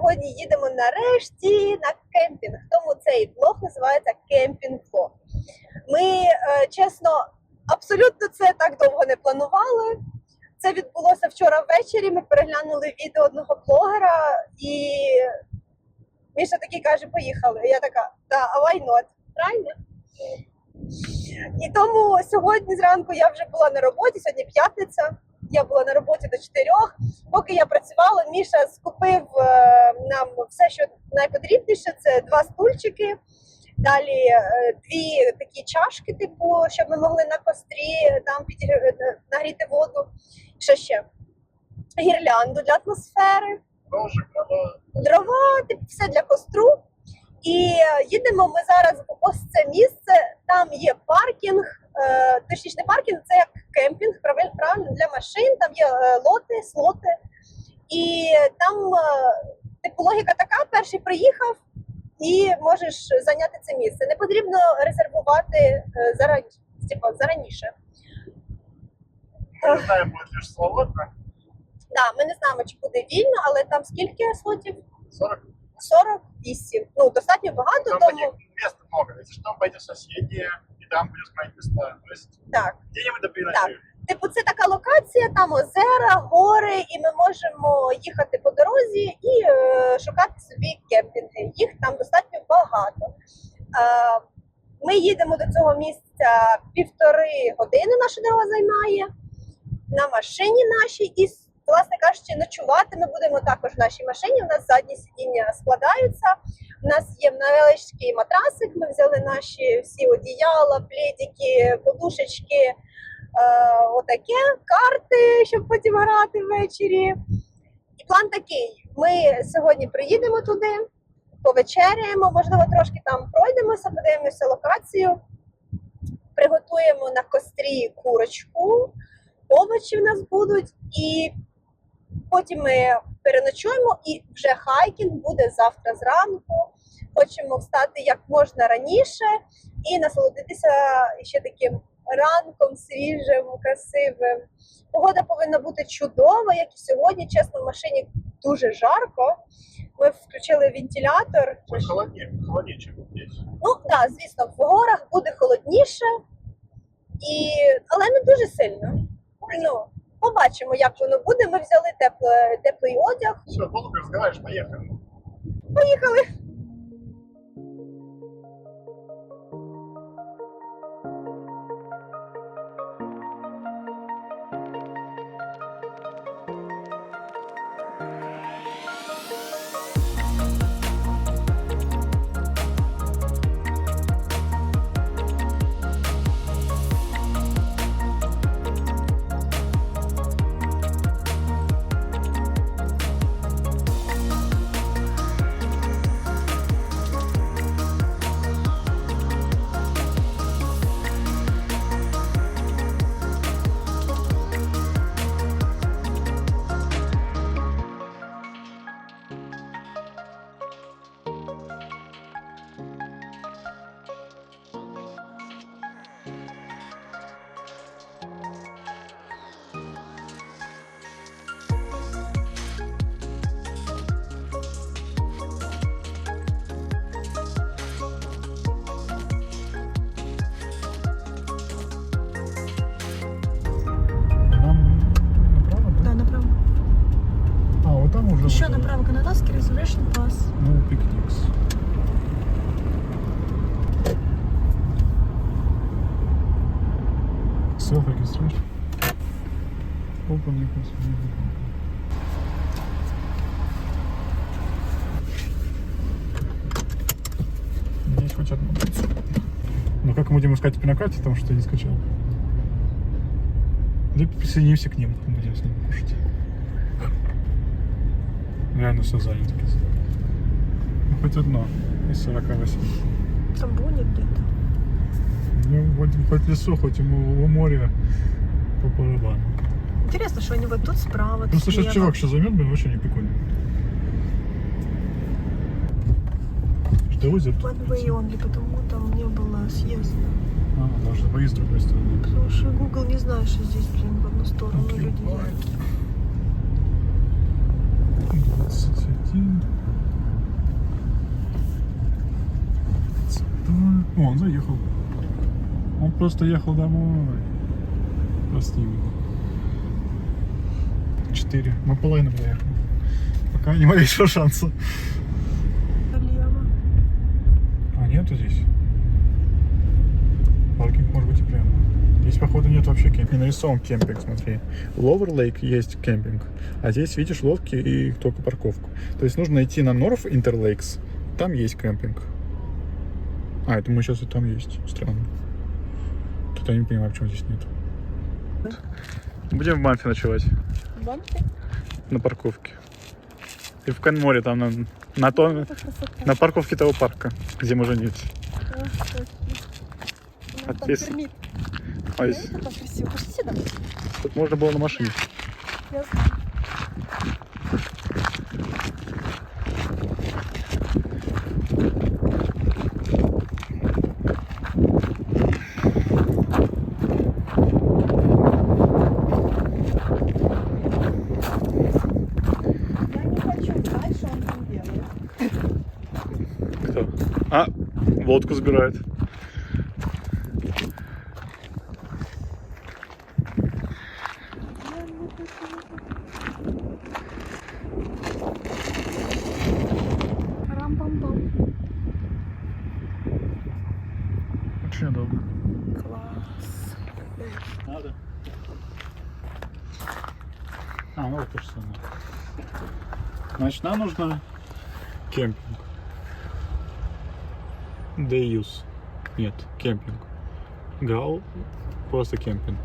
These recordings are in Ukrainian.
сьогодні їдемо нарешті на кемпінг. Тому цей влог називається кемпінг-влог. Ми, е, чесно, абсолютно це так довго не планували. Це відбулося вчора ввечері. Ми переглянули відео одного блогера, і Міша такий каже: поїхали. Я така, да, why not? Правильно? І тому сьогодні зранку я вже була на роботі, сьогодні п'ятниця. Я була на роботі до чотирьох. Поки я працювала, Міша скупив е, нам все, що найпотрібніше. Це два стульчики, далі е, дві такі чашки, типу, щоб ми могли на кострі там е, нагріти воду. Що ще? Гірлянду для атмосфери дрова. типу, все для костру. І їдемо ми зараз в ось це місце. Там є паркінг, точніше не паркінг, це як кемпінг, правиль- правильно для машин. Там є е, лоти, слоти. І там е, типу логіка така: перший приїхав і можеш зайняти це місце. Не потрібно резервувати е, зарані, типу, зараніше. Мы не знаем, будет лишь свободно. Да, ми не знаємо, чи буде вільно, але там скільки слотів? 40. 48. Ну, достатньо багато, Там тому. Если что, пойдем в соседние, и там будем смотреть. То есть так. где-нибудь до переночуем. Типу, це така локація, там озера, гори, і ми можемо їхати по дорозі і е, шукати собі кемпінги. Їх там достатньо багато. Е, ми їдемо до цього місця півтори години. Наша дорога займає на машині нашій, і власне кажучи, ночувати ми будемо також в нашій машині. У нас задні сидіння складаються. У нас є невеличкий матрасик. Ми взяли наші всі одіяла, пледики, подушечки е, отаке, карти, щоб потім грати ввечері. І план такий: ми сьогодні приїдемо туди, повечеряємо, можливо, трошки там пройдемося, подивимося локацію, приготуємо на кострі курочку, овочі в нас будуть, і потім ми переночуємо, і вже хайкінг буде завтра зранку. Хочемо встати як можна раніше і насолодитися ще таким ранком свіжим, красивим. Погода повинна бути чудова, як і сьогодні. Чесно, в машині дуже жарко. Ми включили вентилятор. Будет холоднее, холоднее, чем. Ну так, да, звісно, в горах буде холодніше, і... але не дуже сильно. Ну, побачимо, як воно буде. Ми взяли тепле, теплий одяг. Що, долго разговариваешь, поїхали. Поїхали. Направо Канадский Reservation Pass. Ну, пикникс. Self registration. Open your Здесь хоть одна. Но как мы будем искать карте, потому что я не скачал. Да присоединимся к ним, будем с ними кушать. Реально все занято. Ну, хоть одно из 48. Там будет где-то. Ну, хоть, хоть лесу, хоть и в море по барабану. Интересно, что они вот тут справа, тут Просто сейчас слева. чувак сейчас займет, блин, вообще не прикольно. Что возят? One way only, потому там не было съезда. А, даже выезд с другой стороны. Потому что Google не знает, что здесь, блин, в одну сторону Окей, люди едут. 21. 22. О, он заехал. Он просто ехал домой. Прости его. 4. Мы половину проехали. Пока ни малейшего шанса. Налево. А нету здесь? Паркинг может быть и прямо. Походу, нет вообще кемпинга. Не нарисован кемпинг, смотри. Lower Lake есть кемпинг, а здесь, видишь, лодки и только парковку. То есть нужно идти на North Interlakes, там есть кемпинг. А, это мы сейчас и там есть. Странно. Тут я не понимаю, почему здесь нет. Будем в Банфе ночевать, Банки? на парковке. И в Канморе, там на, на, то- на парковке того парка, где мы женились. Ответственно. А Там красиво. Пошли сюда. Тут можно было на машине. Я знаю. Я не хочу знать, что он там делает. Кто? А, водку забирает. Рам-пам-пам. Очень удобно. Класс. Надо. А, ну вот то же самое. Нам нужно кемпинг. Use. Нет, кемпинг. Грал, просто кемпинг.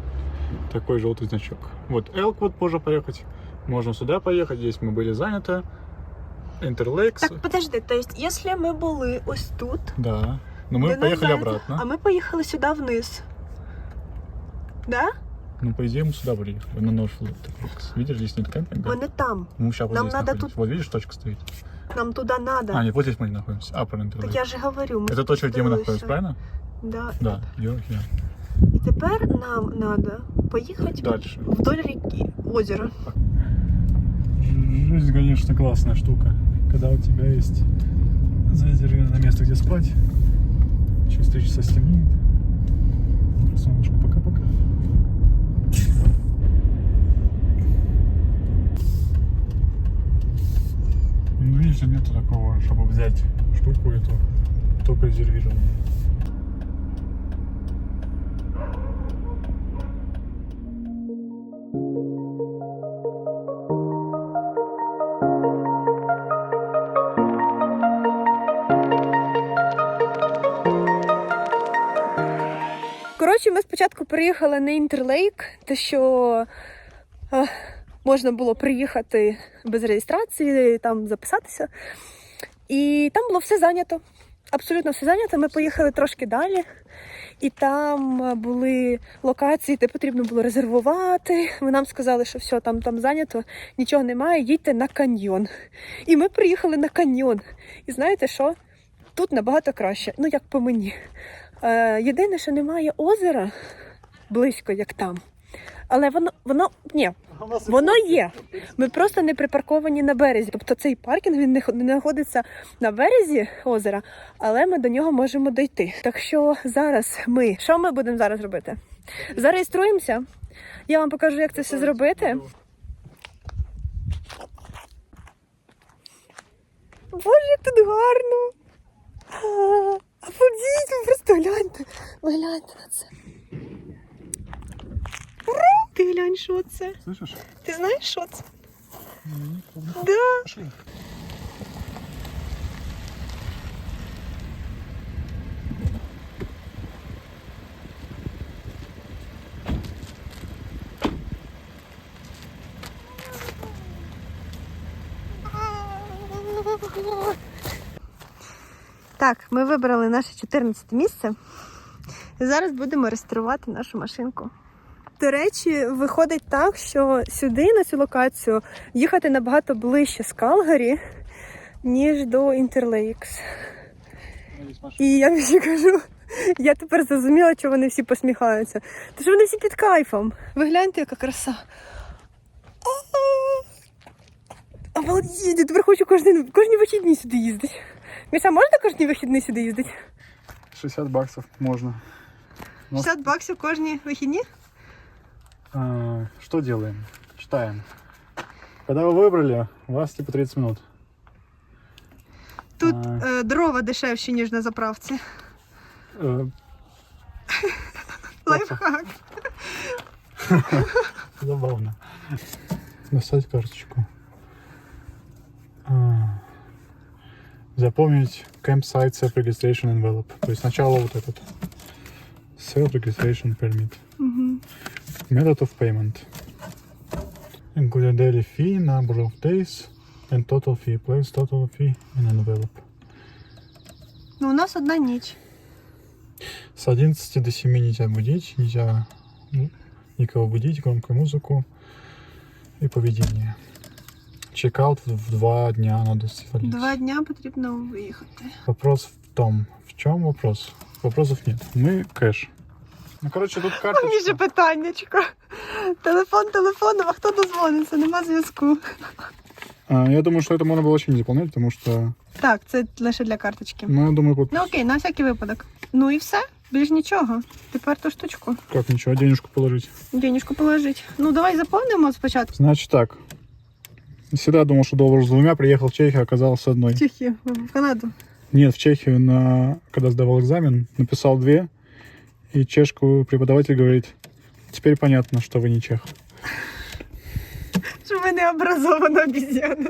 Такой желтый значок. Вот Элквуд позже поехать. Можем сюда поехать, здесь мы были заняты. Интерлекс. Так, подожди, то есть, если ми були ось тут, Да. Но мы де поехали зайняти, обратно. а ми поїхали сюди вниз. Да? Ну, по идее, мы сюда приехали, на North Interlakes. Видишь, здесь нет кемпинга. Ми не там. Мы сейчас вот Нам здесь надо находимся. тут- Вот видишь, точка стоит. Нам туди надо. А, нет, вот здесь мы не находимся. Upper Interlake. Так я же говорю, ми Это точка, где мы спустилися. находимся, правильно? Да. Да, you're here. І тепер нам треба поїхати Дальше. вдоль ріки, озера. Жизнь, конечно, классная штука. Когда у тебя есть зарезервированное место, где спать. Через три часа стемнеет. Солнышко, пока-пока. Ну, видишь, нету такого, чтобы взять штуку эту, только резервированную. Коротше, ми спочатку приїхали на Інтерлейк, те, що можна було приїхати без реєстрації, там записатися. І там було все зайнято. Абсолютно все зайнято. Ми поїхали трошки далі, і там були локації, де потрібно було резервувати. Ви нам сказали, що все, там, там зайнято, нічого немає, їдьте на каньйон. І ми приїхали на каньйон. І знаєте що? Тут набагато краще, ну як по мені. Е, єдине, що немає озера близько, як там. Але воно, воно ні, воно є. Ми просто не припарковані на березі. Тобто цей паркінг він не знаходиться на березі озера, але ми до нього можемо дойти. Так що зараз ми що ми будемо зараз робити? Зареєструємося. Я вам покажу, як це все зробити. Боже, як тут гарно! А ви просто гляньте. Гляньте на це. Ура! Ти глянь, що це? Слышишь? Ти знаєш, що це? Да. Пошли. Так, ми вибрали наше 14 місце. Зараз будемо реєструвати нашу машинку. До речі, виходить так, що сюди, на цю локацію, їхати набагато ближче з Калгарі, ніж до Інтерлейкс. І я ще кажу, Я тепер зрозуміла, чого вони всі посміхаються. Що вони всі під кайфом. Ви гляньте, яка краса. Я тепер хочу кожні, кожні вихідні сюди їздити. Міша, можна кожні вихідні сюди їздити? 60 баксов можно. Ну, 60 баксів кожні вихідні? а, что делаем? Читаем. Когда вы выбрали, у вас типа 30 минут. Тут А. е, дрова дешевші, ніж на заправці. Э, Лайфхак. Забавно. Достать карточку. А, Запомнить campsite self-registration envelope. То есть сначала вот этот. Self-registration permit. Угу. Method of payment. Include a daily fee, number of days, and total fee. Place total fee in envelope. Ну, у нас одна ніч. С 11 до 7 нельзя будить, нельзя ну, никого будить, громкую музыку и поведение. Чекаут в в два дня надо свалить. Два дня потрібно виїхати. Вопрос в том, в чем вопрос? Вопросов нет. Мы кэш. Ну, короче, тут Міже карточка. питаннячко. Телефон телефоном, а хто дозвониться? Нема зв'язку. А, я думаю, что это можно было вообще не заполнять, потому что, Так, це лише для карточки. ну, я думаю, вот Ну окей, на всякий випадок. Ну і все, більш нічого. Тепер ту штучку. как ничего, денежку положить. Денежку положить. Ну давай заповнимо спочатку. Значит так. Всегда думал, что доллар с двумя, приехал в Чехию, оказался с одной. В Чехію, в Канаду. Нет, в Чехию, на... когда сдавал экзамен, написал две, и чешку преподаватель говорит, теперь понятно, что вы не чех. Що ви не образована обіз'яна.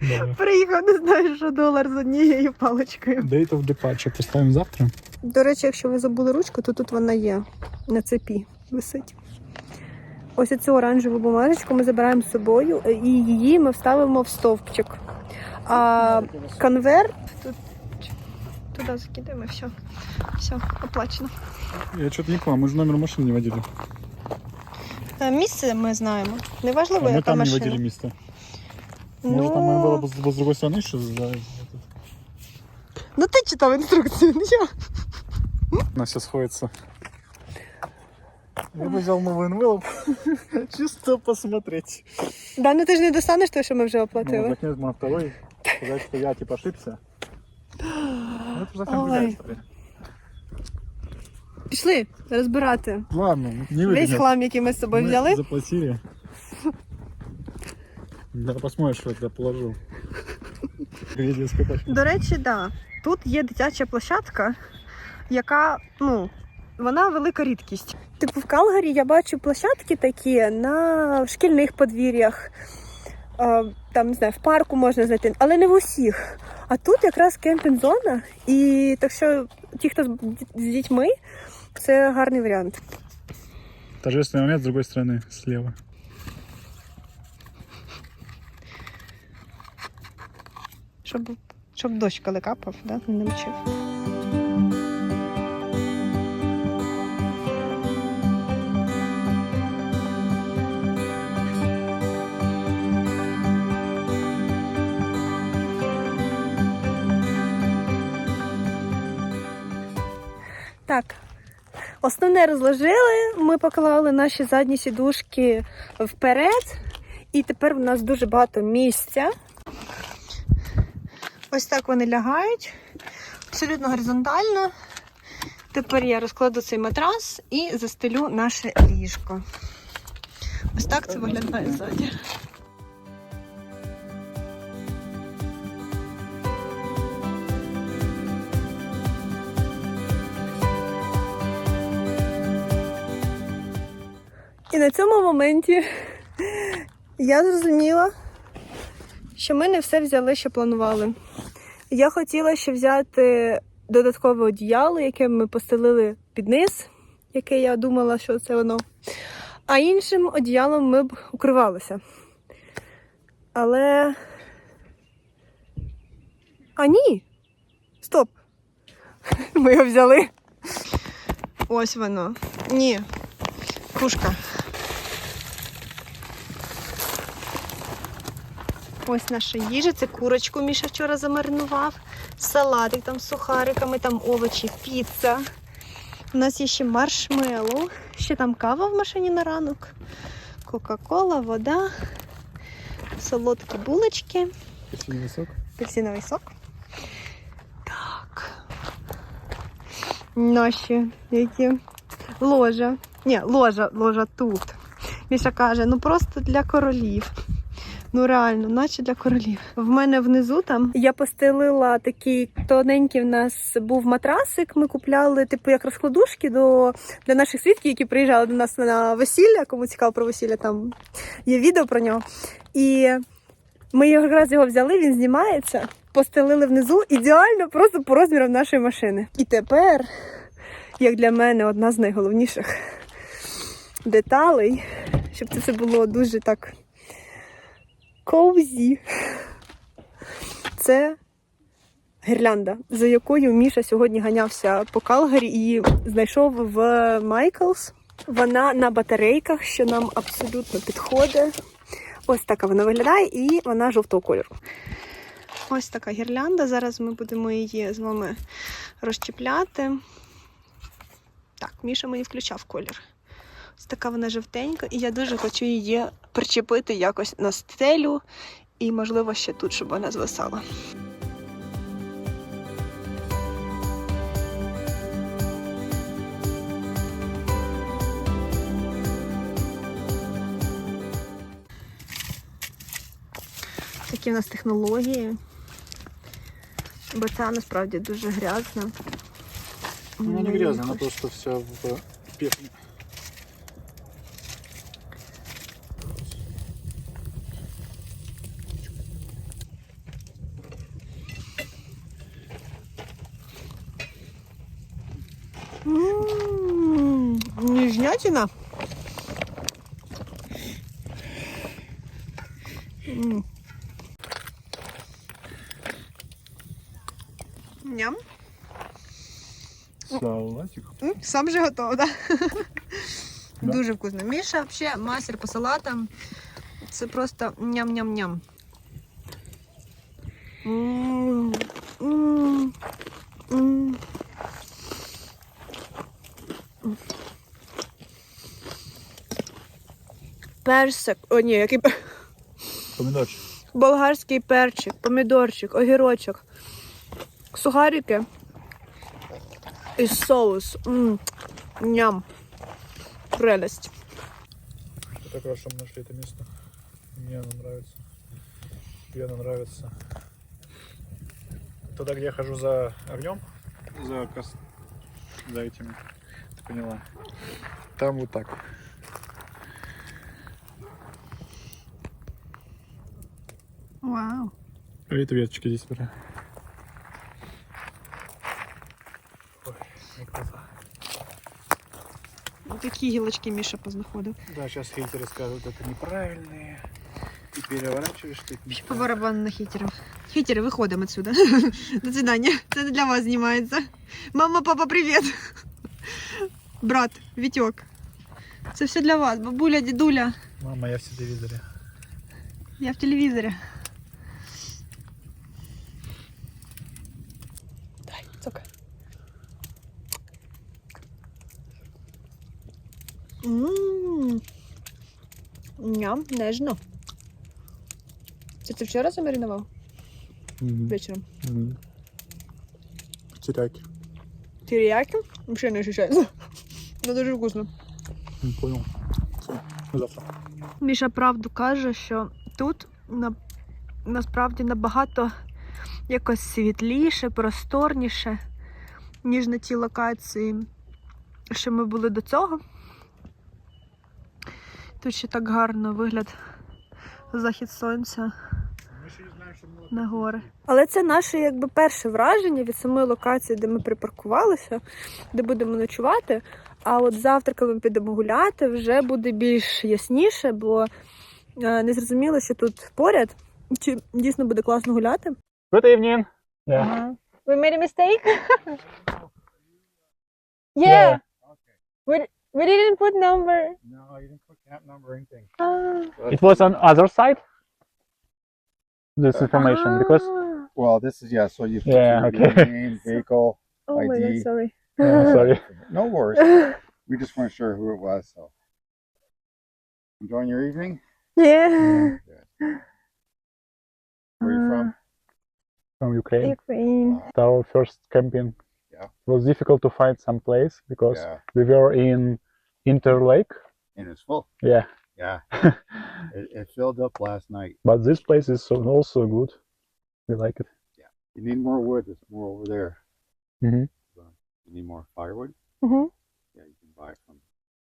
Да. Приїхав, не знаєш, що долар з однією паличкою. Date of departure поставим завтра. До речі, якщо ви забули ручку, то тут вона є на цепі висить. Ось цю оранжеву бумажечку ми забираємо з собою, і її ми вставимо в стовпчик. А конверт тут туди закидаємо, все. Все, оплачено. Я что-то не понял, мы же номер машины не водили. Е, Місце ми знаємо. А Неважливо, мы яка там не машина. водили место. Может, там было Ну, бы с с другой стороны еще за... ну ти читав інструкцію, не я. Она все сходится. Я бы взял новый envelope, чисто посмотреть. Да, ну ти ж не достанеш те, що ми вже Ну, оплатили. закинуть на второй, сказать, что я типа ошибся. Ну, это же совсем Ой. другая история. Пішли розбирати Ладно, не весь выгонят. хлам, який ми з собою Мы взяли. заплатили. Да, посмотришь, что я туда детская площадка? До речі, да. Тут є дитяча площадка, яка, ну, вона велика рідкість. Типу в Калгарі я бачу площадки такі на шкільних подвір'ях. Там, не знаю, в парку можна знайти, але не в усіх. А тут якраз кемпінг-зона, і так що ті, хто з з дітьми, це гарний варіант. Торжественный момент с другой стороны, слева. Щоб, щоб дощ коли капав, да? не мочив. Основне розложили. Ми поклали наші задні сідушки вперед, і тепер в нас дуже багато місця. Ось так вони лягають. Абсолютно горизонтально. Тепер я розкладу цей матрас і застелю наше ліжко. Ось так це виглядає ззаді. І на цьому моменті я зрозуміла, що ми не все взяли, що планували. Я хотіла ще взяти додаткове одіяло, яке ми постелили під низ, яке я думала, що це воно. А іншим одіялом ми б укривалися. Але. А ні! Стоп! Ми його взяли. Ось воно. Ні. Кружка. Ось наша їжа, це курочку Міша вчора замаринував, салатик там з сухариками, там овочі, піца. У нас є ще маршмеллоу, ще там кава в машині на ранок, Кока-кола, вода, солодкі булочки, Апельсиновый сок. апельсиновий сок. Так. Наші які ложа. Ні, ложа, ложа тут. Міша каже, ну просто для королів. Ну реально, наче для королів. В мене внизу там Я постелила такий тоненький в нас був матрасик. Ми купляли, типу, як розкладушки до, для наших свідків, які приїжджали до нас на весілля. Кому цікаво про весілля, там є відео про нього. І ми якраз його взяли, він знімається, постелили внизу ідеально просто по розмірам нашої машини. І тепер, як для мене, одна з найголовніших деталей, щоб це все було дуже так коузі. Це гірлянда, за якою Міша сьогодні ганявся по Калгарі і знайшов в Майклс. Вона на батарейках, що нам абсолютно підходить. Ось така вона виглядає, і вона жовтого кольору. ось така гірлянда. Зараз ми будемо її з вами розчіпляти. Так, Міша мені включав колір. Ось така вона жовтенька, і я дуже хочу її причепити якось на стелю і, можливо, ще тут, щоб вона звисала. Такі в нас технології. Бо це насправді дуже грязно. Ну, не Ми грязно, просто вся в пепле. Ніжнятина. М. Ням. Салатик. М, Сам же готов, да? Да. Дуже вкусно. Міша взагалі мастер по салатам. Це просто ням-ням-ням. М, Персик. О, ні, який пер- Помидорчик. болгарський перчик, помідорчик, огірочок, сухарики і соус. М, Ням. Прелесть. Это хорошо мы нашли это место. Мне оно нравится. Тебе оно нравится. Туда, где я хожу за огнем, за, кос... за этими, ты поняла. Там вот так. Вау. Привет, веточки здесь бери. Ой, як краса. Такі гілочки Міша познаходив. Да, сейчас хейтеры скажут, это неправильные. И переворачиваешь ты. их По не барабану на хейтерів. Хейтери, виходимо отсюда. До свидання. Це не для вас знімається. Мама, папа, привіт. Брат, Вітьок. Це все для вас. Бабуля, дідуля. так. Мама, я в телевизоре. Я в телевізорі. Ням, нежно. Це ти вчора замаринував? Вечором. Теряки. Теріяки? Взагалі не ощущається. Ну дуже вкусно. Не понял. Все, завтра. Міша правду каже, що тут на, насправді набагато якось світліше, просторніше, ніж на тій локації, що ми були до цього. Тут ще так гарно вигляд захід сонця на гори. Але це наше якби перше враження від самої локації, де ми припаркувалися, де будемо ночувати. А от завтра, коли ми підемо гуляти, вже буде більш ясніше, бо е, не зрозуміло, що тут поряд. Чи дійсно буде класно гуляти? Good evening. Yeah. We made a mistake? Yeah. We, we didn't put number. No, you didn't put cab number or anything. Ah. It was on other side. This information because Ah. Well, this is yeah. So you put Yeah, your, okay. your name, vehicle, Oh my god, ID. sorry. Uh, sorry. No worries. we just weren't sure who it was, so. Enjoying your evening? Yeah. Good. Where are you from? From Ukraine. Ukraine. It's our first camping. Yeah. It was difficult to find some place because Yeah, we were in Interlake. and it's full. Yeah. Yeah. it, it filled up last night. But this place is so- also good. We like it. Yeah. You need more wood. There's more over there. Mhm. So, you need more firewood? Mhm. Yeah, you can buy it from.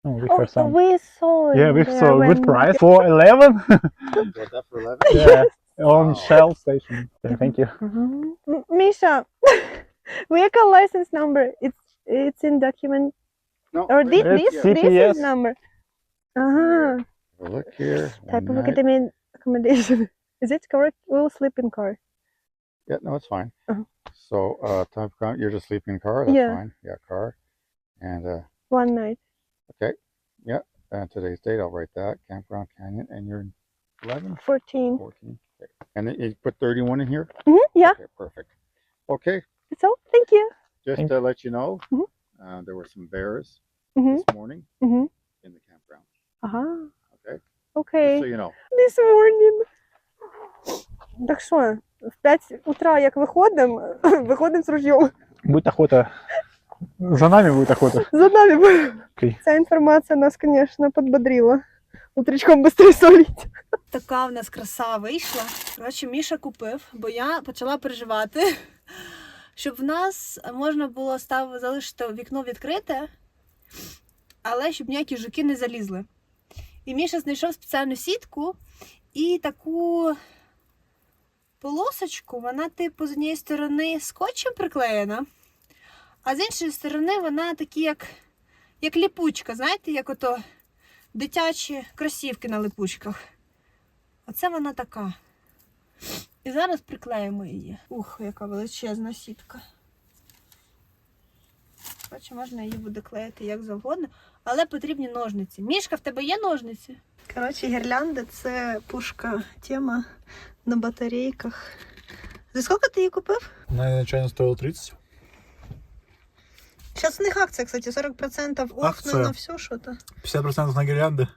Oh, we Oh, have some. we saw. yeah, we there saw a good price for 11 got that for 11? yeah, on Wow. Shell station. Yeah, thank you. Mhm. M- Misha, vehicle license number. It's it's in document No. or wait this a this this CPS. is number. Uh-huh. Look here. Type and of that- academy accommodation. Is it correct? We'll sleep in car. Yeah, no, it's fine. Uh-huh. So, uh, type of, con- you're just sleeping in car. That's Yeah. fine. Yeah, car. And, uh, One night. Okay, yeah. And today's date, I'll write that. Campground Canyon. And you're 11? 14. 14. Okay. And then you put 31 in here? Mhm, yeah. Okay, perfect. Okay, So, thank you. just Thank- to let you know, Mhm. uh, there were some bears Mhm. this morning Mhm. in the campground. Ага. Okay. Just Окей. so you know. This morning. Так що, в 5 утра, як виходимо, виходимо з ружьом. Будет охота. За нами будет охота. За нами. Окей. Ця інформація нас, звісно, подбодрила. Утречком швидше соліть. Така в нас краса вийшла. Коротше, Міша купив, бо я почала переживати, щоб в нас можна було став залишити вікно відкрите, але щоб ніякі жуки не залізли. І Міша знайшов спеціальну сітку і таку полосочку, вона, типу, з однієї сторони скотчем приклеєна, а з іншої сторони вона такі, як, як ліпучка, знаєте, як ото дитячі кросівки на липучках. Оце вона така. І зараз приклеїмо її. Ух, яка величезна сітка. Бачу, можна її буде клеїти як завгодно, але потрібні ножниці. Мішка, в тебе є ножниці? Коротше, гірлянда це пушка тема на батарейках. За скільки ти її купив? Она изначально стоила 30. Зараз у них акція, кстати, 40% офф на, Акція? на все що-то. 50% на гирлянды.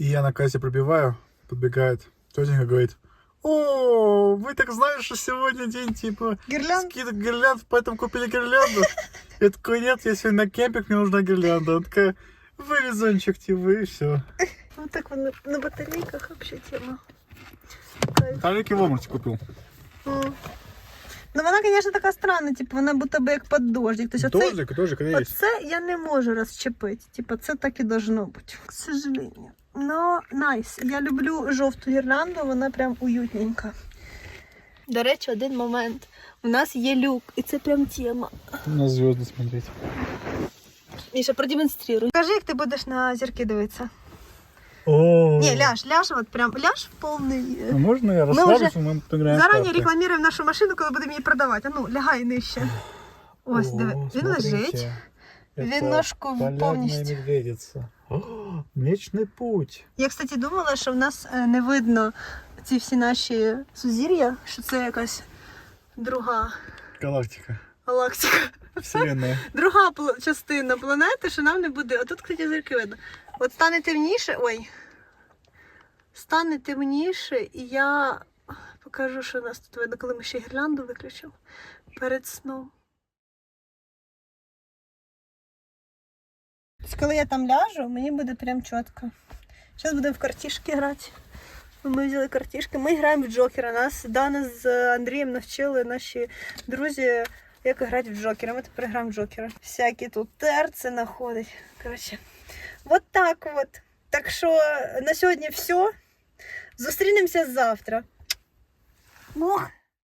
И я на кассе пробиваю, подбегает тетенька, говорит, о, вы так знаете, что сегодня день, типа, Гірлянд? скидок гирлянд, поэтому купили гирлянду? Я такой, нет, я сегодня на кемпинг, мне нужна гирлянда. Она такая, вы резончик, типа, и все. Ну так вона на батарейках взагалі тема. Тарики в Омарте купил. М. Ну вона, звісно, така странна, типу, вона будто би як під дождик. Тобто оцей, Дождик, дождик, она есть. оце я не можу розчепити. Типу, це так і должно бути. К сожалению. Ну, найс. Я люблю жовту гірлянду, вона прям уютненька. До речі, один момент. У нас є люк, і це прям тема. На звезды смотреть. Міша, продемонструй. Кажи, як ти будеш на зірки дивитися. О, Ні, ляж, ляж, от прям ляж в повний. е, А можно я Мы расслаблюсь, мы поиграем в Зарані карты? рекламуємо нашу машину, коли будемо її продавати. А ну, лягай нижче. Ось, О, диви. Він смотрите, лежить. Він это ножку полярная повністю. медведица. О, Млечный путь. Я, кстати, думала, що в нас е, не видно ці всі наші сузір'я, що це якась друга Галактика. галактика, Вселенная. друга частина планети, що нам не буде. А тут, кстати, зірки видно. От стане темніше. Ой. Стане темніше, і я покажу, що у нас тут видно, коли ми ще гірлянду виключимо перед сном. Коли я там ляжу, мені буде прям чітко. Зараз будемо в картішки грати. Ми взяли картішки. Ми граємо в Джокера. Нас Дана з Андрієм навчили наші друзі, як грати в Джокера. Ми тепер граємо в Джокера. Всякі тут терці знаходять. Коротше, от так от. Так що на сьогодні все. Зустрінемося завтра. Ох,